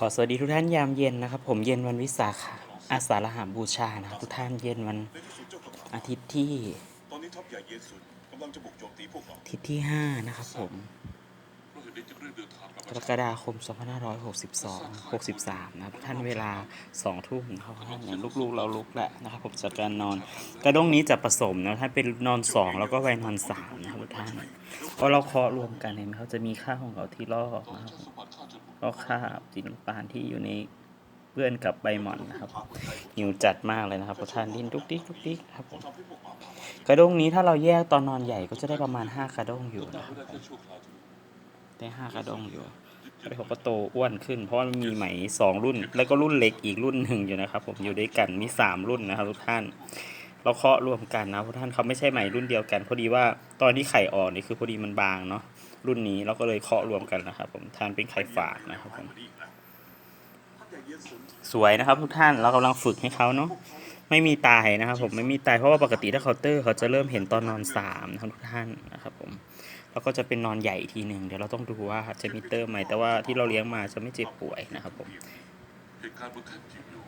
ขอสวัสดีทุกท่านยามเย็นนะครับ ผมเย็นวันวิสาขะอาสาฬหบูชานะทุกท่านเย็นวันอาทิตย์ที่ตอนนี้ทัพใหญ่เยซุนกำลังจะบุกโจมตีพวกเราอาทิตย์ที่ห้านะครับผมเราเห็นได้จึงรีบเดินทางกลับกรกฎาคม 2562 63 นะครับท่านเวลา 2 ทุ่มนะครับท่านเนี่ยลูกๆ เราลุกแล้วนะครับผมจากการนอน กระด้งนี้จะผสมนะท่านเป็นนอน 2 แล้วก็ไวนอน 3 นะครับท่านเพราะเราเคาะรวมกันเห็นไหมเขาจะมีค่าของเขาที่ลอกนะครับ ก็คาบสีน้ำตาลที่อยู่ในเพื่อนกับใบหม่อนนะครับหิวจัดมากเลยนะครับทุกท่านดินดุกดิ๊กดุกดิ๊กครับผมกระด้งนี้ถ้าเราแยกตอนนอนใหญ่ก็จะได้ประมาณ5กระด้งอยู่นะครับได้ห้ากระดองอยู่แล้วก็โตอ้วนขึ้น เพราะมันมีไหมสองรุ่น แล้วก็รุ่นเล็กอีกรุ่นหนึ่งอยู่นะครับ ผมอยู่ด้วยกันมีสามรุ่นนะครับทุกท่าน เราเคาะรวมกันนะทุกท่านเขาไม่ใช่ไหม่รุ่นเดียวกันพอดีว่าตอนที่ไข่ออกนี่คือพอดีมันบางเนาะรุ่นนี้เราก็เลยเคาะรวมกันนะครับผมทานเป็นไข่ฝากนะครับผมสวยนะครับ ทุกท่านเรากำลังฝึกให้เขาเนาะไม่มีตายนะครับผมไม่มีตายเพราะว่าปกติถ้าเคาน์เตอร์เขาจะเริ่มเห็นตอนนอนสามนะครับทุกท่านนะครับผมแล้วก็จะเป็นนอนใหญ่อีกทีหนึ่งเดี๋ยวเราต้องดูว่าจะมีเตอร์ไหมแต่ว่าที่เราเลี้ยงมาจะไม่เจ็บป่วยนะครับผมเหตุการณ์บนแท่นจิ๋ว